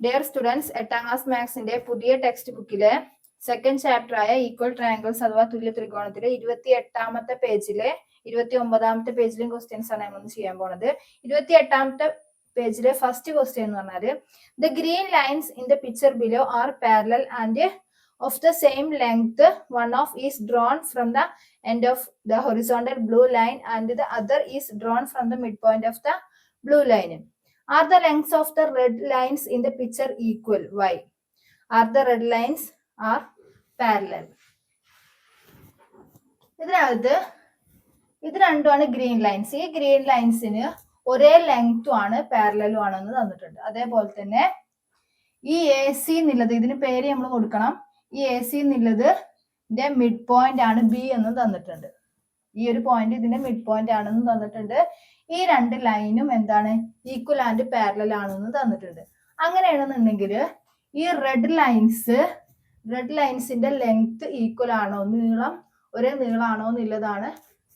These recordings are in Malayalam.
ഡിയർ സ്റ്റുഡൻസ് എട്ടാം ക്ലാസ് മാത്സിന്റെ പുതിയ ടെക്സ്റ്റ് ബുക്കിലെ സെക്കൻഡ് ചാപ്റ്റർ ആയ ഈക്വൽ ട്രയാങ്കിൾസ് അഥവാ തുല്യ ത്രികോണത്തിലെ ഇരുപത്തി എട്ടാമത്തെ പേജിലെ ഇരുപത്തി ഒമ്പതാമത്തെ പേജിലും ക്വസ്റ്റ്യൻസ് ആണ് നമ്മൾ ചെയ്യാൻ പോണത്. ഇരുപത്തി എട്ടാമത്തെ പേജിലെ ഫസ്റ്റ് ക്വസ്റ്റ്യൻ എന്ന് പറഞ്ഞാൽ the green lines in the picture below are parallel and of the same length one of is drawn from the end of the horizontal blue line and the other is drawn from the mid point of the blue line Are the lengths of the red lines in the picture equal why are the red lines are parallel ഇതിനകത്ത് ഇത് രണ്ടുമാണ് ഗ്രീൻ ലൈൻസ് ഈ ഗ്രീൻ ലൈൻസിന് ഒരേ ലെങ്ത്തും ആണ് പാരലലും ആണെന്ന് തന്നിട്ടുണ്ട്. അതേപോലെ തന്നെ ഈ എ സി എന്നുള്ളത് ഇതിന് പേര് നമ്മൾ കൊടുക്കണം. ഈ എ സി എന്നുള്ളത് ഇതിന്റെ മിഡ് പോയിന്റ് ആണ് ബി എന്ന് തന്നിട്ടുണ്ട്. ഈ ഒരു പോയിന്റ് ഇതിന്റെ മിഡ് പോയിന്റ് ആണെന്ന് തന്നിട്ടുണ്ട്. ഈ രണ്ട് ലൈനും എന്താണ്? ഈക്വൽ ആൻഡ് പാരലൽ ആണെന്ന് തന്നിട്ടുണ്ട്. അങ്ങനെയാണെന്നുണ്ടെങ്കിൽ ഈ റെഡ് ലൈൻസ് റെഡ് ലൈൻസിന്റെ ലെങ്ത് ഈക്വൽ ആണോ? നീളം ഒരേ നീളമാണോ എന്നുള്ളതാണ്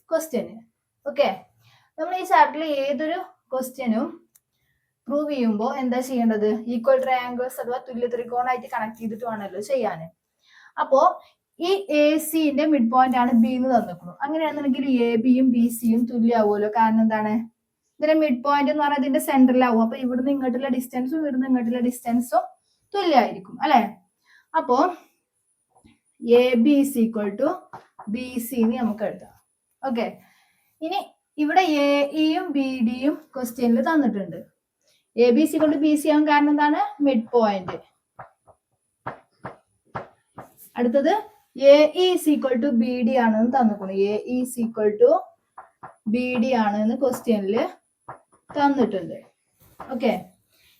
ക്വസ്റ്റ്യന് ഓക്കെ നമ്മൾ ഈ ചാപ്റ്ററിൽ ഏതൊരു ക്വസ്റ്റ്യനും പ്രൂവ് ചെയ്യുമ്പോൾ എന്താ ചെയ്യേണ്ടത്? ഈക്വൽ ട്രയാങ്കിൾസ് അഥവാ തുല്യ ത്രികോണമായിട്ട് കണക്ട് ചെയ്തിട്ട് വേണമല്ലോ ചെയ്യാൻ. അപ്പോ ഈ എ സിന്റെ മിഡ് പോയിന്റ് ആണ് ബി എന്ന് തന്നിട്ടുള്ളൂ അങ്ങനെയാണെന്നുണ്ടെങ്കിൽ എ ബിയും ബി സിയും തുല്യമാവുമല്ലോ കാരണം എന്താണ്? ഇതിന്റെ മിഡ് പോയിന്റ് എന്ന് പറഞ്ഞാൽ ഇതിന്റെ സെന്ററിലാവും അപ്പൊ ഇവിടുന്ന് ഇങ്ങോട്ടുള്ള ഡിസ്റ്റൻസും ഇവിടുന്ന് ഇങ്ങോട്ടുള്ള ഡിസ്റ്റൻസും തുല്യമായിരിക്കും. അല്ലെ? അപ്പോ A B is equal to B C എന്ന് നമുക്ക് എഴുതാം. ഓക്കെ ഇനി ഇവിടെ എ ഇയും ബി ഡിയും ക്വസ്റ്റ്യനിൽ തന്നിട്ടുണ്ട്. എ ബി സി കൊണ്ട് ബി സി ആവാൻ കാരണം എന്താണ്? മിഡ് പോയിന്റ് അടുത്തത് A is equal to B D ആണെന്ന് തന്നിട്ടുണ്ട് A is equal to B D ആണെന്ന് ക്വസ്റ്റ്യനിൽ തന്നിട്ടുണ്ട്. ഓക്കെ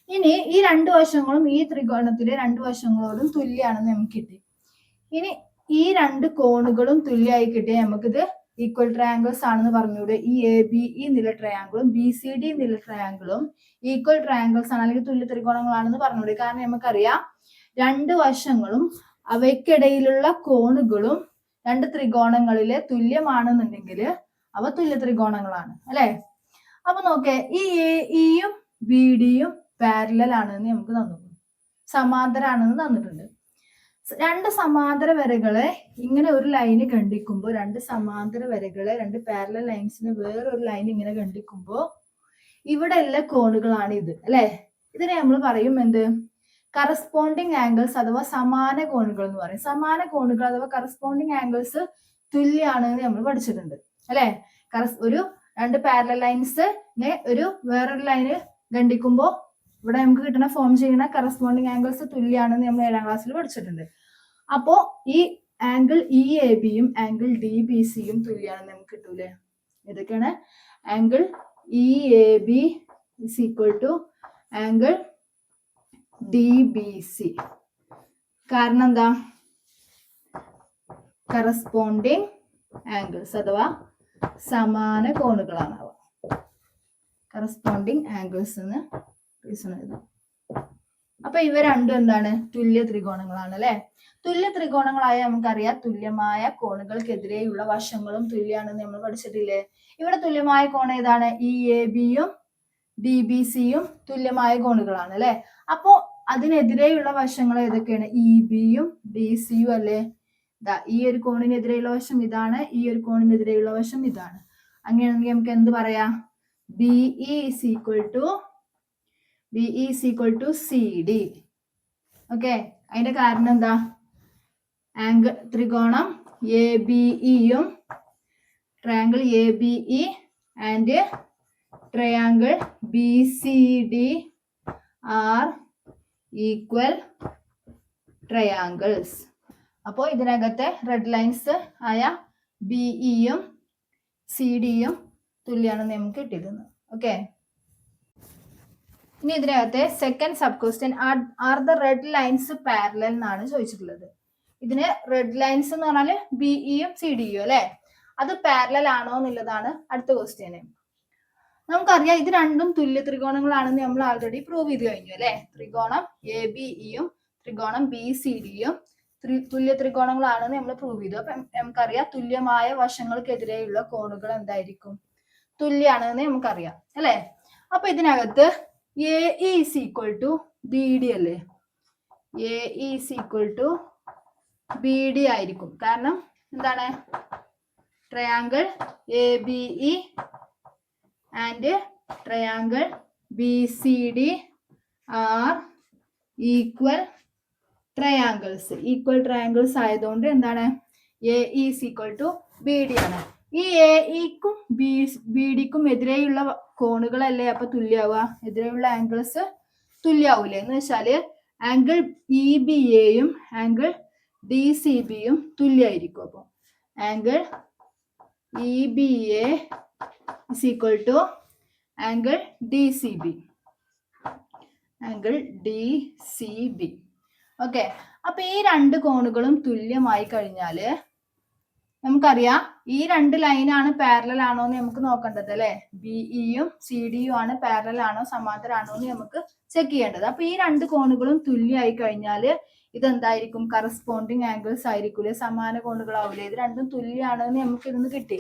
ഇനി ഈ രണ്ട് വശങ്ങളും ഈ ത്രികോണത്തിലെ രണ്ട് വശങ്ങളോടും തുല്യമാണെന്ന് നമുക്ക് കിട്ടി. ഇനി ഈ രണ്ട് കോണുകളും തുല്യമായി കിട്ടിയാൽ നമുക്കിത് ഈക്വൽ ട്രയാങ്കിൾസ് ആണെന്ന് പറഞ്ഞൂടെ ഈ എ ബി ഈ നില ട്രയാങ്കിളും ബി സി ഡി നില ട്രയാങ്കിളും ഈക്വൽ ട്രയാങ്കിൾസ് ആണ് അല്ലെങ്കിൽ തുല്യ ത്രികോണങ്ങളാണെന്ന് പറഞ്ഞൂടെ കാരണം നമുക്കറിയാം രണ്ട് വശങ്ങളും അവയ്ക്കിടയിലുള്ള കോണുകളും രണ്ട് ത്രികോണങ്ങളിലെ തുല്യമാണെന്നുണ്ടെങ്കിൽ അവ തുല്യ ത്രികോണങ്ങളാണ് അല്ലെ? അപ്പൊ നോക്കേ ഈ എ ഇയും ബി ഡിയും പാരലൽ ആണെന്ന് നമുക്ക് തന്നു സമാന്തരാണെന്ന് തന്നിട്ടുണ്ട്. രണ്ട് സമാന്തര വരകളെ ഇങ്ങനെ ഒരു ലൈന് ഖണ്ഡിക്കുമ്പോൾ രണ്ട് സമാന്തര വരകളെ രണ്ട് പാരലൽ ലൈൻസിന് വേറൊരു ലൈൻ ഇങ്ങനെ ഖണ്ഡിക്കുമ്പോൾ ഇവിടെ എല്ലാ കോണുകളാണ് ഇത് അല്ലെ? ഇതിനെ നമ്മൾ പറയും എന്ത്? കറസ്പോണ്ടിങ് ആംഗിൾസ് അഥവാ സമാന കോണുകൾ എന്ന് പറയും. സമാന കോണുകൾ അഥവാ കറസ്പോണ്ടിങ് ആംഗിൾസ് തുല്യാണ് എന്ന് നമ്മൾ പഠിച്ചിട്ടുണ്ട്. അല്ലെ? ഒരു രണ്ട് പാരല ലൈൻസ് ഒരു വേറൊരു ലൈന് ഖണ്ഡിക്കുമ്പോൾ ഇവിടെ നമുക്ക് കിട്ടുന്ന ഫോം ചെയ്യുന്ന കറസ്പോണ്ടിങ് ആംഗിൾസ് തുല്യാണെന്ന് നമ്മൾ ഏഴാം ക്ലാസ്സിൽ പഠിച്ചിട്ടുണ്ട്. അപ്പോ ഈ ആംഗിൾ ഇ എ ബിയും ആംഗിൾ ഡി ബി സിയും തുല്യാണെന്ന് നമുക്ക് കിട്ടൂലേ? ഇതൊക്കെയാണ് angle E A B is equal to angle D B C കാരണം എന്താ കറസ്പോണ്ടിങ് ആംഗിൾസ് അഥവാ സമാന കോണുകളാണ് അവ കറസ്പോണ്ടിങ് ആംഗിൾസ് എന്ന് റീസൺ എഴുതാം. അപ്പൊ ഇവ രണ്ടും എന്താണ്? തുല്യ ത്രികോണങ്ങളാണ് അല്ലെ? തുല്യ ത്രികോണങ്ങളായ നമുക്കറിയാം തുല്യമായ കോണുകൾക്കെതിരെയുള്ള വശങ്ങളും തുല്യാണെന്ന് നമ്മൾ പഠിച്ചിട്ടില്ലേ? ഇവിടെ തുല്യമായ കോൺ ഏതാണ്? ഇ എ ബിയും ഡി ബി സിയും തുല്യമായ കോണുകളാണ് അല്ലെ? അപ്പോ അതിനെതിരെയുള്ള വശങ്ങൾ ഏതൊക്കെയാണ്? ഇ ബിയും ബി സിയും അല്ലേ? ദാ ഈ ഒരു കോണിനെതിരെയുള്ള വശം ഇതാണ് ഈ ഒരു കോണിനെതിരെയുള്ള വശം ഇതാണ്. അങ്ങനെയാണെങ്കിൽ നമുക്ക് എന്ത് പറയാം? B C equal to B C equal to C D okay അതിന്റെ കാരണം എന്താ? ആംഗിൾ ത്രികോണം A B ഇയും triangle A B E and triangle B C D are equal triangles അപ്പോൾ ഇതിനകത്തെ റെഡ് ലൈൻസ് ആയ ബി ഇയും സി ഡിയും തുല്യാണെന്ന് നമുക്ക് കിട്ടിയിരുന്നത് ഓക്കെ ഇനി ഇതിനകത്തെ second sub question are the red lines parallel എന്നാണ് ചോദിച്ചിട്ടുള്ളത്. ഇതിന് റെഡ് ലൈൻസ് എന്ന് പറഞ്ഞാൽ ബി ഇയും സി ഡിയും അല്ലെ? അത് പാരലൽ ആണോ എന്നുള്ളതാണ് അടുത്ത ക്വസ്റ്റ്യന് നമുക്കറിയാം ഇത് രണ്ടും തുല്യ ത്രികോണങ്ങളാണെന്ന് നമ്മൾ ആൾറെഡി പ്രൂവ് ചെയ്ത് കഴിഞ്ഞു അല്ലെ? ത്രികോണം എ ബി ഇയും ത്രികോണം ബി സി ഡിയും തുല്യ ത്രികോണങ്ങളാണെന്ന് നമ്മൾ പ്രൂവ് ചെയ്തു. അപ്പൊ നമുക്കറിയാം തുല്യമായ വശങ്ങൾക്കെതിരെയുള്ള കോണുകൾ എന്തായിരിക്കും? തുല്യാണെന്ന് നമുക്കറിയാം അല്ലെ? അപ്പൊ ഇതിനകത്ത് A is equal to B D അല്ലേ? A is equal to B D ആയിരിക്കും. കാരണം എന്താണ്? Triangle A B E and triangle B C D are equal triangles equal triangles ആയതുകൊണ്ട് എന്താണ്? A is equal to B D ആണ്. ഈ എ ഇക്കും ബി ബി ഡിക്കും എതിരെയുള്ള കോണുകളല്ലേ അപ്പൊ തുല്യാവുക? എതിരെയുള്ള ആംഗിൾസ് തുല്യാവൂലേ? എന്ന് വെച്ചാൽ ആംഗിൾ ഇ ബി എയും ആംഗിൾ ഡി സി ബിയും തുല്യമായിരിക്കും അപ്പോൾ angle E B A is equal to angle DCB. Angle D C B okay അപ്പൊ ഈ രണ്ട് കോണുകളും തുല്യമായി കഴിഞ്ഞാൽ നമുക്കറിയാം ഈ രണ്ട് ലൈനാണ് പാരലൽ ആണോ എന്ന് നമുക്ക് നോക്കേണ്ടത് അല്ലെ? ബിഇയും സി ഡിയും ആണ് പാരലൽ ആണോ സമാന്തരാണോ എന്ന് നമുക്ക് ചെക്ക് ചെയ്യേണ്ടത്. അപ്പൊ ഈ രണ്ട് കോണുകളും തുല്യമായി കഴിഞ്ഞാൽ ഇതെന്തായിരിക്കും? Corresponding angles ആയിരിക്കൂലേ? സമാന കോണുകളാവൂലേ? ഇത് രണ്ടും തുല്യമാണോ എന്ന് നമുക്ക് ഇതിന്ന് കിട്ടി.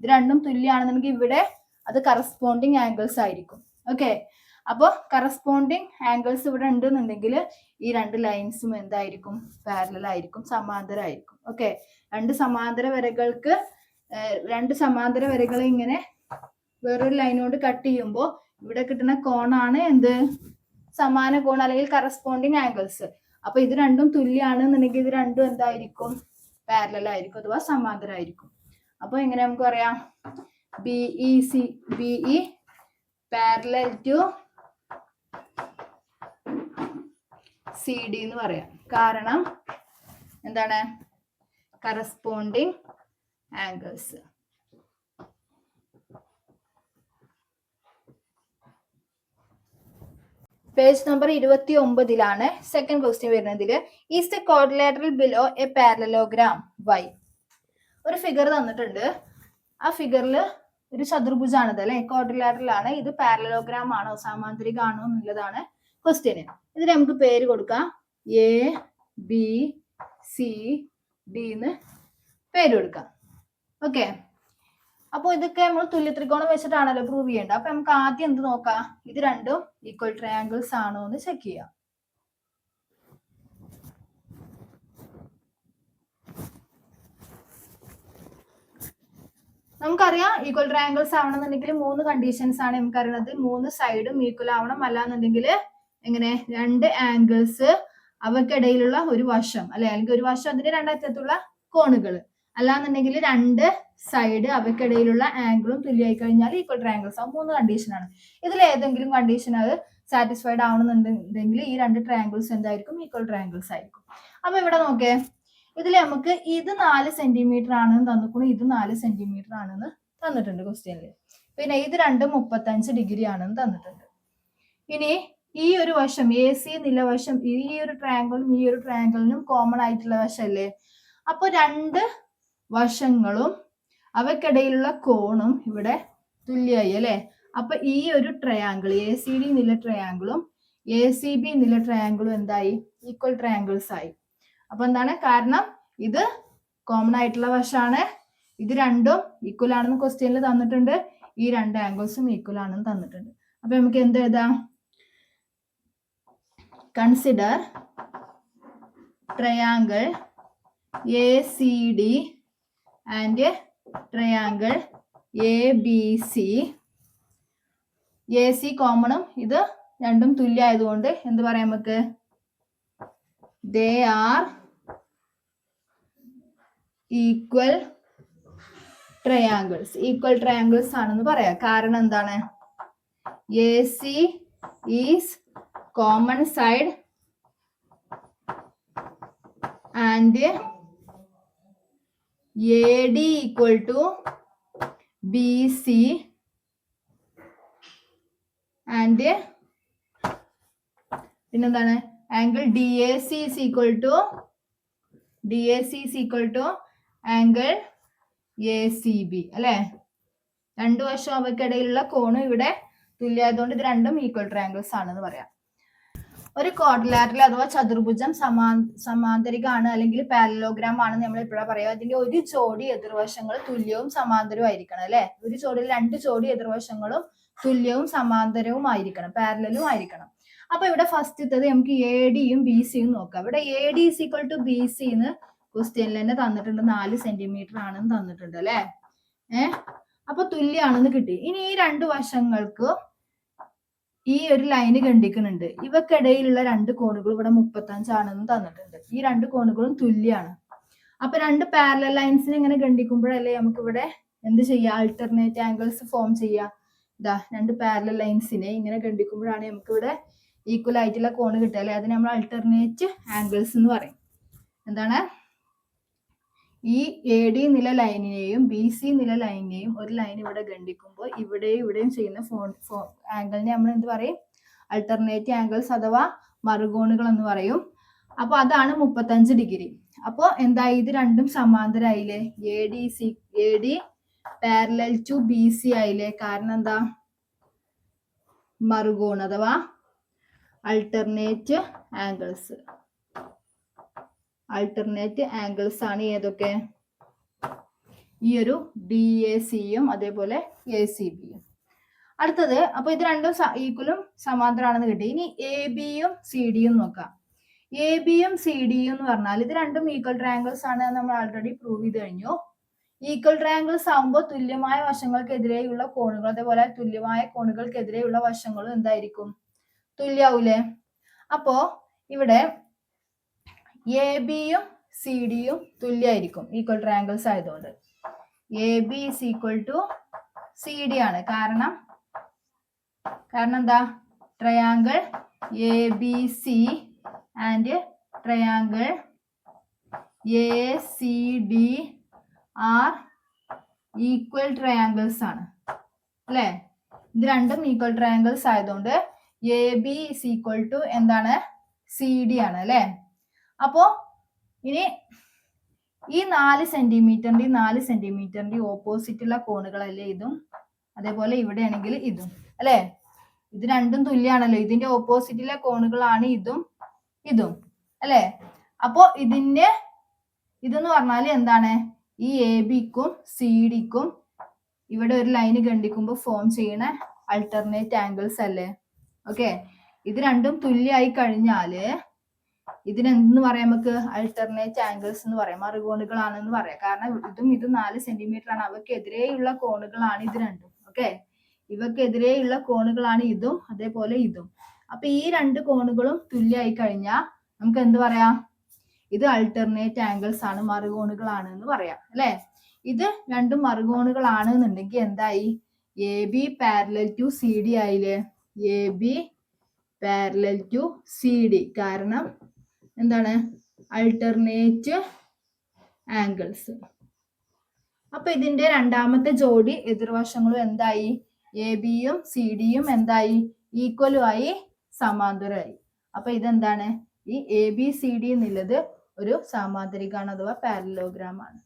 ഇത് രണ്ടും തുല്യമാണെന്നുണ്ടെങ്കിൽ ഇവിടെ അത് കറസ്പോണ്ടിങ് ആംഗിൾസ് ആയിരിക്കും. ഓക്കെ അപ്പോൾ കറസ്പോണ്ടിങ് ആംഗിൾസ് ഇവിടെ ഉണ്ടെന്നുണ്ടെങ്കിൽ ഈ രണ്ട് ലൈൻസും എന്തായിരിക്കും? പാരലൽ ആയിരിക്കും സമാന്തരമായിരിക്കും ഓക്കെ രണ്ട് സമാന്തര വരകൾക്ക് രണ്ട് സമാന്തര വരകളെ ഇങ്ങനെ വേറൊരു ലൈനോട് കട്ട് ചെയ്യുമ്പോൾ ഇവിടെ കിട്ടുന്ന കോണാണ് എന്ത്? സമാന കോൺ അല്ലെങ്കിൽ കറസ്പോണ്ടിങ് ആംഗിൾസ് അപ്പൊ ഇത് രണ്ടും തുല്യമാണെന്നുണ്ടെങ്കിൽ ഇത് രണ്ടും എന്തായിരിക്കും? പാരലൽ ആയിരിക്കും അഥവാ സമാന്തരമായിരിക്കും അപ്പൊ എങ്ങനെ നമുക്ക് പറയാം? B E C B E parallel to C D എന്ന് പറയാം. കാരണം എന്താണ്? കറസ്പോണ്ടിങ് ആംഗിൾസ് പേജ് നമ്പർ ഇരുപത്തി ഒമ്പതിലാണ് സെക്കൻഡ് ക്വസ്റ്റ്യൻ വരുന്നതിൽ is the quadrilateral below a parallelogram why ഒരു ഫിഗർ തന്നിട്ടുണ്ട്. ആ ഫിഗറിൽ ഒരു ചതുർഭുജാണിത് അല്ലെ? ആണ്. ഇത് പാരലോഗ്രാം ആണോ? സാമാന്തരിക ആണോ എന്നുള്ളതാണ് ക്വസ്റ്റ്യന് ഇതിന് നമുക്ക് പേര് കൊടുക്കാം. എ ബി സി ഡി എന്ന് പേര് കൊടുക്കാം. ഓക്കെ അപ്പോൾ ഇതൊക്കെ നമ്മൾ തുല്യ ത്രികോണം വെച്ചിട്ടാണല്ലോ പ്രൂവ് ചെയ്യേണ്ടത്. അപ്പൊ നമുക്ക് ആദ്യം എന്ത് നോക്കാം? ഇത് രണ്ടും ഈക്വൽ ട്രയാങ്കിൾസ് ആണോ എന്ന് ചെക്ക് ചെയ്യാം. നമുക്കറിയാം ഈക്വൽ ട്രയാങ്കിൾസ് ആവണമെന്നുണ്ടെങ്കിൽ മൂന്ന് കണ്ടീഷൻസ് ആണ് നമുക്കറിയണത് മൂന്ന് സൈഡും ഈക്വൽ ആവണം. അല്ലാന്നുണ്ടെങ്കിൽ എങ്ങനെ? രണ്ട് ആംഗിൾസ് അവക്കിടയിലുള്ള ഒരു വശം അല്ലെ? അല്ലെങ്കിൽ ഒരു വശം അതിന്റെ രണ്ടറ്റത്തുള്ള കോണുകൾ. അല്ലാന്നുണ്ടെങ്കിൽ രണ്ട് സൈഡ് അവക്കിടയിലുള്ള ആംഗിളും തുല്യമായി കഴിഞ്ഞാൽ ഈക്വൽ ട്രയാങ്കിൾസ് ആവും. മൂന്ന് കണ്ടീഷൻ ആണ്. ഇതിൽ ഏതെങ്കിലും കണ്ടീഷൻ അത് സാറ്റിസ്ഫൈഡ് ആവണമെന്നുണ്ടെങ്കിൽ ഈ രണ്ട് ട്രയാങ്കിൾസ് എന്തായിരിക്കും? ഈക്വൽ ട്രയാങ്കിൾസ് ആയിരിക്കും. അപ്പൊ ഇവിടെ നോക്കേ ഇതിൽ നമുക്ക് ഇത് നാല് സെന്റിമീറ്റർ ആണെന്ന് തന്നിക്കുന്നു ഇത് നാല് സെന്റിമീറ്റർ ആണെന്ന് തന്നിട്ടുണ്ട് ക്വസ്റ്റ്യനിൽ പിന്നെ ഇത് രണ്ട് മുപ്പത്തഞ്ച് ഡിഗ്രി ആണെന്ന് തന്നിട്ടുണ്ട്. ഇനി ഈ ഒരു വശം എ സി നിലവശം ഈ ഒരു ട്രയാങ്കിളും ഈ ഒരു ട്രയാങ്കിളിനും കോമൺ ആയിട്ടുള്ള വശമല്ലേ അപ്പൊ രണ്ട് വശങ്ങളും അവക്കിടയിലുള്ള കോണും ഇവിടെ തുല്യമായി അല്ലെ? അപ്പൊ ഈ ഒരു ട്രയാങ്കിൾ എ സി ഡി നില ട്രയാങ്കിളും എ സി ബി നില ട്രയാങ്കിളും എന്തായി? ഈക്വൽ ട്രയാങ്കിൾസ് ആയി. അപ്പൊ എന്താണ്? കാരണം ഇത് കോമൺ ആയിട്ടുള്ള വശമാണ് ഇത് രണ്ടും ഈക്വൽ ആണെന്ന് ക്വസ്റ്റ്യനിൽ തന്നിട്ടുണ്ട്. ഈ രണ്ട് ആംഗിൾസും ഈക്വൽ ആണെന്ന് തന്നിട്ടുണ്ട്. അപ്പൊ നമുക്ക് എന്ത് എഴുതാം? Consider triangle A C D and triangle A B C A C കോമണും ഇത് രണ്ടും തുല്യമായതുകൊണ്ട് എന്ത് പറയാം നമുക്ക്? They are equal triangles equal triangles ആണെന്ന് പറയാം. കാരണം എന്താണ്? A C is common side and A D equal to B C and പിന്നെന്താണ്? Angle D A C is equal to D A C is equal to angle A C B അല്ലെ? രണ്ടു വശം അവയ്ക്കിടയിലുള്ള കോണും ഇവിടെ തുല്യമായതുകൊണ്ട് ഇത് രണ്ടും ഈക്വൽ ട്രയാങ്കിൾസ് ആണെന്ന് പറയാം. ഒരു കോർഡിലാറ്ററൽ അഥവാ ചതുർഭുജം സമാ സമാന്തരികമാണ് അല്ലെങ്കിൽ പാരലോഗ്രാം ആണെന്ന് നമ്മൾ ഇപ്പോഴാണ് പറയാം. അതിന്റെ ഒരു ജോഡി എതിർവശങ്ങൾ തുല്യവും സമാന്തരവും ആയിരിക്കണം അല്ലെ? ഒരു ജോഡിയിൽ രണ്ട് ജോഡി എതിർവശങ്ങളും തുല്യവും സമാന്തരവും ആയിരിക്കണം പാരലും ആയിരിക്കണം. അപ്പൊ ഇവിടെ ഫസ്റ്റത്തത് നമുക്ക് എ ഡിയും ബി സിയും നോക്കാം. ഇവിടെ A D equal to B C എന്ന് ക്വസ്റ്റ്യനിൽ തന്നെ തന്നിട്ടുണ്ട്. നാല് സെന്റിമീറ്റർ ആണെന്ന് തന്നിട്ടുണ്ട് അല്ലെ? ഏഹ് അപ്പൊ തുല്യാണെന്ന് കിട്ടി. ഇനി ഈ രണ്ട് വശങ്ങൾക്ക് ഈ ഒരു ലൈന് ഖണ്ഡിക്കുന്നുണ്ട് ഇവക്കിടയിലുള്ള രണ്ട് കോണുകൾ ഇവിടെ മുപ്പത്തഞ്ചാണെന്ന് തന്നിട്ടുണ്ട്. ഈ രണ്ട് കോണുകളും തുല്യാണ്. അപ്പൊ രണ്ട് പാരലൽ ലൈൻസിനെ ഇങ്ങനെ ഖണ്ഡിക്കുമ്പോഴല്ലേ നമുക്ക് ഇവിടെ എന്ത് ചെയ്യാം? ആൾട്ടർനേറ്റ് ആംഗിൾസ് ഫോം ചെയ്യാം. ഇതാ രണ്ട് പാരലൽ ലൈൻസിനെ ഇങ്ങനെ ഖണ്ഡിക്കുമ്പോഴാണ് നമുക്ക് ഇവിടെ ഈക്വൽ ആയിട്ടുള്ള കോണ് കിട്ടുക അല്ലെ? അതിന് നമ്മൾ ആൾട്ടർനേറ്റ് ആംഗിൾസ് എന്ന് പറയും. എന്താണ്? ഈ എ ഡി നില ലൈനിനെയും ബി സി നില ലൈനിനെയും ഒരു ലൈൻ ഇവിടെ ഖണ്ഡിക്കുമ്പോൾ ഇവിടെയും ഇവിടെയും ചെയ്യുന്ന ഫോൺ ഫോ ആംഗിളിനെ നമ്മൾ എന്ത് പറയും? അൾട്ടർനേറ്റീവ് ആംഗിൾസ് അഥവാ മറുകോണുകൾ എന്ന് പറയും. അപ്പോൾ അതാണ് മുപ്പത്തഞ്ച് ഡിഗ്രി. അപ്പോൾ എന്തായി? ഇത് രണ്ടും സമാന്തരായില്ലേ? A D C A D parallel to B C ആയില്ലേ? കാരണം എന്താ? മറുകോൺ അഥവാ അൾട്ടർനേറ്റ് ആംഗിൾസ് അൾട്ടർനേറ്റ് ആംഗിൾസ് ആണ് ഏതൊക്കെ? ഈ ഒരു ഡി എ സിയും അതേപോലെ എ സി ബിയും അടുത്തത് അപ്പൊ ഇത് രണ്ടും ഈക്വലും സമാന്തരമാണെന്ന് കിട്ടി. ഇനി എ ബിയും സി ഡിയും നോക്കാം. എ ബിയും സി ഡിയും എന്ന് പറഞ്ഞാൽ ഇത് രണ്ടും ഈക്വൽ ട്രാങ്കിൾസ് ആണ് നമ്മൾ ആൾറെഡി പ്രൂവ് ചെയ്ത് കഴിഞ്ഞു. ഈക്വൽ ട്രാങ്കിൾസ് ആകുമ്പോൾ തുല്യമായ വശങ്ങൾക്കെതിരെയുള്ള കോണുകൾ അതേപോലെ തുല്യമായ കോണുകൾക്കെതിരെയുള്ള വശങ്ങളും എന്തായിരിക്കും? തുല്യാവൂലേ? അപ്പോ ഇവിടെ എ ബിയും സി ഡിയും തുല്യമായിരിക്കും ഈക്വൽ ട്രയാങ്കിൾസ് ആയതുകൊണ്ട്. A B is equal to C D ആണ്. കാരണം കാരണം എന്താ? Triangle A B C and triangle A C D are equal triangles ആണ്. അല്ലേ? ഇത് രണ്ടും ഈക്വൽ ട്രയാങ്കിൾസ് ആയതുകൊണ്ട് A B is equal to എന്താണ്? സി ഡി ആണ്. അല്ലേ? അപ്പോ ഇനി ഈ നാല് സെന്റിമീറ്ററിന്റെ നാല് ഓപ്പോസിറ്റ് ഉള്ള കോണുകളല്ലേ ഇതും? അതേപോലെ ഇവിടെ ആണെങ്കിൽ ഇതും അല്ലെ? ഇത് രണ്ടും തുല്യാണല്ലോ. ഇതിന്റെ ഓപ്പോസിറ്റിലെ കോണുകളാണ് ഇതും ഇതും അല്ലെ? അപ്പോ ഇതിന്റെ ഇതെന്ന് പറഞ്ഞാൽ എന്താണ്? ഈ എ ബിക്കും സി ഡിക്കും ഇവിടെ ഒരു ലൈന് ഖണ്ഡിക്കുമ്പോൾ ഫോം ചെയ്യണ അൾട്ടർനേറ്റ് ആംഗിൾസ് അല്ലേ? ഓക്കെ ഇത് രണ്ടും തുല്യമായി കഴിഞ്ഞാൽ ഇതിനെന്തെന്ന് പറയാം നമുക്ക് അൾട്ടർനേറ്റ് ആംഗിൾസ് എന്ന് പറയാം. മറുകോണുകളാണെന്ന് പറയാം. കാരണം ഇതും ഇതും നാല് സെന്റിമീറ്റർ ആണ്. അവക്കെതിരെയുള്ള കോണുകളാണ് ഇത് രണ്ടും. ഓക്കെ? ഇവക്കെതിരെയുള്ള കോണുകളാണ് ഇതും അതേപോലെ ഇതും. അപ്പൊ ഈ രണ്ട് കോണുകളും തുല്യമായി കഴിഞ്ഞാൽ നമുക്ക് എന്ത് പറയാം? ഇത് അൾട്ടർനേറ്റ് ആംഗിൾസ് ആണ് മറുകോണുകളാണ് എന്ന് പറയാം. അല്ലെ? ഇത് രണ്ടും മറുകോണുകളാണ് എന്നുണ്ടെങ്കിൽ എന്തായി? A B parallel to C D ആയില്ലേ? A B parallel to C D കാരണം എന്താണ്? അൾട്ടർനേറ്റ് ആംഗിൾസ് അപ്പൊ ഇതിന്റെ രണ്ടാമത്തെ ജോഡി എതിർവശങ്ങളും എന്തായി? എ ബിയും സി ഡിയും എന്തായി? ഈക്വലും ആയി സമാന്തരമായി. അപ്പൊ ഇതെന്താണ്? ഈ എ ബി സി ഡി എന്നുള്ളത് ഒരു സാമാന്തരികാണ് അഥവാ പാരലോഗ്രാം ആണ്.